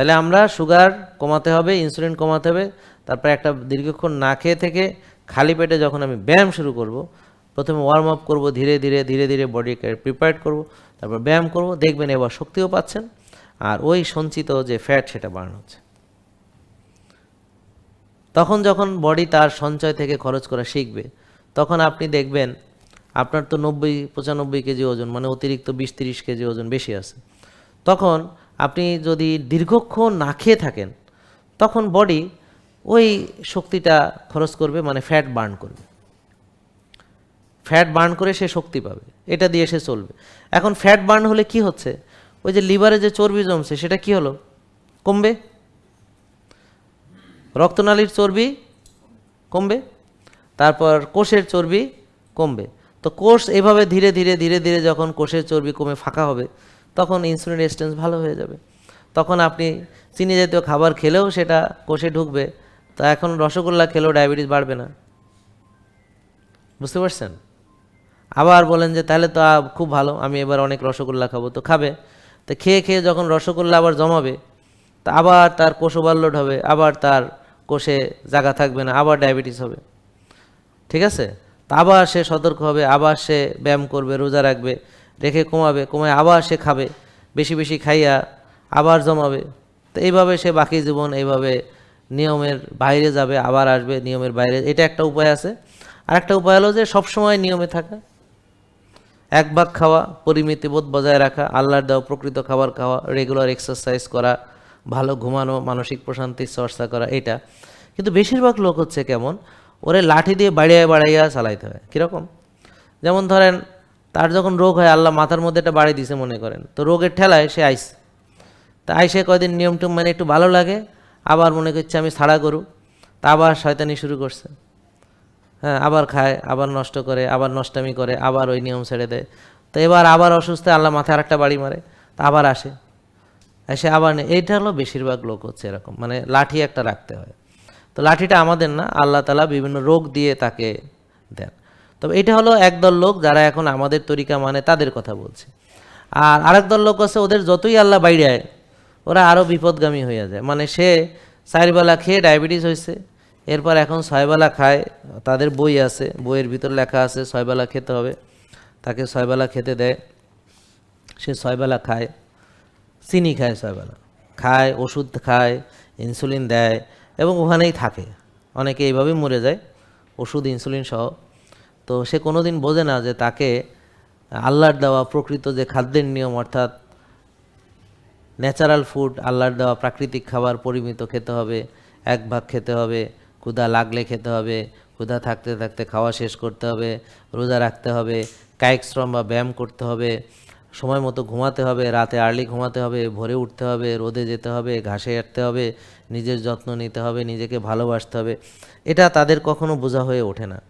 তাহলে আমরা সুগার কমাতে হবে ইনসুলিন কমাতে হবে, তারপরে একটা দীর্ঘক্ষণ না খেয়ে থেকে খালি পেটে যখন আমি ব্যায়াম শুরু করব, প্রথমে ওয়ার্ম আপ করব, ধীরে ধীরে ধীরে ধীরে বডিকে প্রিপেয়ার করব, তারপর ব্যায়াম করব, দেখবেন এবার শক্তিও পাচ্ছেন, আর ওই সঞ্চিত যে ফ্যাট সেটা বার্ন হচ্ছে। তখন যখন বডি তার সঞ্চয় থেকে খরচ করা শিখবে, তখন আপনি দেখবেন আপনার তো নব্বই, পঁচানব্বই কেজি ওজন মানে অতিরিক্ত বিশ, তিরিশ কেজি ওজন বেশি আছে। তখন আপনি যদি দীর্ঘক্ষণ না খেয়ে থাকেন, তখন বডি ওই শক্তিটা খরচ করবে মানে ফ্যাট বার্ন করবে। ফ্যাট বার্ন করে সে শক্তি পাবে, এটা দিয়ে সে চলবে। এখন ফ্যাট বার্ন হলে কি হচ্ছে? ওই যে লিভারে যে চর্বি জমছে, সেটা কি হলো? কমবে? রক্তনালীর চর্বি কমবে, তারপর কোষের চর্বি কমবে। তো কোষ এভাবে ধীরে ধীরে ধীরে ধীরে যখন কোষের চর্বি কমে, ফাঁকা হবে তখন ইনসুলিন রেজিস্ট্যান্স ভালো হয়ে যাবে। তখন আপনি চিনি জাতীয় খাবার খেলেও সেটা কোষে ঢুকবে। তা এখন রসগোল্লা খেলেও ডায়াবেটিস বাড়বে না। বুঝতে পারছেন? আবার বলেন যে, তাহলে তো খুব ভালো, আমি এবার অনেক রসগোল্লা খাব। তো খাবে। তো খেয়ে খেয়ে যখন রসগোল্লা আবার জমাবে, তা আবার তার কোষ ওভারলোড হবে, আবার তার কোষে জায়গা থাকবে না, আবার ডায়াবেটিস হবে। ঠিক আছে? তা আবার সে সতর্ক হবে, আবার সে ব্যায়াম করবে, রোজা রাখবে। রেখে কমাবে, কমায় আবার সে খাবে, বেশি বেশি খাইয়া আবার জমাবে। তো এইভাবে সে বাকি জীবন, এইভাবে নিয়মের বাইরে যাবে, আবার আসবে নিয়মের বাইরে। এটা একটা উপায় আছে। আর একটা উপায় হলো যে সবসময় নিয়মে থাকা। এক ভাগ খাওয়া পরিমিতিবোধ বজায় রাখা, আল্লাহর দেওয়া প্রকৃত খাবার খাওয়া রেগুলার এক্সারসাইজ করা, ভালো ঘুমানো, মানসিক প্রশান্তির চর্চা করা, এটা। কিন্তু বেশিরভাগ লোক হচ্ছে কেমন, ওরে লাঠি দিয়ে বাড়িয়ে বাড়াইয়া চালাইতে হয়। কীরকম? যেমন ধরেন তার যখন রোগ হয়, আল্লাহ মাথার মধ্যে একটা বাড়ি দিছে মনে করেন। তো রোগের ঠেলায় সে আইস। তা আইসে কয়দিন নিয়ম টিয়ম মানে একটু ভালো লাগে, আবার মনে করছে আমি ছাড়া করু তা আবার শয়তানি শুরু করছে। হ্যাঁ আবার খায়, আবার নষ্ট করে, আবার নষ্টামি করে, আবার ওই নিয়ম ছেড়ে দেয়। তো এবার আবার অসুস্থ, আল্লাহ মাথায় আরেকটা বাড়ি মারে। তা আবার আসে। এসে আবার এইটা হলো বেশিরভাগ লোক হচ্ছে এরকম। মানে লাঠি একটা রাখতে হয়। তো লাঠিটা আমাদের না, আল্লাহ তালা বিভিন্ন রোগ দিয়ে তাকে দেন। তবে এটা হলো একদল লোক যারা এখন আমাদের তরিকা মানে তাদের কথা বলছে। আর আরেক দল লোক আছে, ওদের যতই আল্লাহ বাইরে আয়, ওরা আরও বিপদগামী হয়ে যায়। মানে সে চারবেলা খেয়ে ডায়াবেটিস হয়েছে এরপর এখন ছয়বেলা খায়, তাদের বই আছে, বইয়ের ভিতর লেখা আছে, ছয়বেলা খেতে হবে। তাকে ছয়বেলা খেতে দেয়, সে ছয়বেলা খায়, চিনি খায় ছয়বেলা। খায়, ওষুধ খায়, ইনসুলিন দেয় এবং ওখানেই থাকে। অনেকে এইভাবেই মরে যায়, ওষুধ, ইনসুলিন সহ। তো সে কোনোদিন বোঝে না যে তাকে আল্লাহর দেওয়া প্রকৃত যে খাদ্যের নিয়ম অর্থাৎ ন্যাচারাল ফুড, আল্লাহর দেওয়া প্রাকৃতিক খাবার পরিমিত খেতে হবে, এক ভাগ খেতে হবে, ক্ষুধা লাগলে খেতে হবে, ক্ষুধা থাকতে থাকতে খাওয়া শেষ করতে হবে, রোজা রাখতে হবে, কায়িক শ্রম বা ব্যায়াম করতে হবে, সময় মতো ঘুমাতে হবে, রাতে আর্লি ঘুমাতে হবে, ভোরে উঠতে হবে, রোদে যেতে হবে, ঘাসে হাঁটতে হবে, নিজের যত্ন নিতে হবে, নিজেকে ভালোবাসতে হবে। এটা তাদের কখনো বোঝা হয়ে ওঠে না।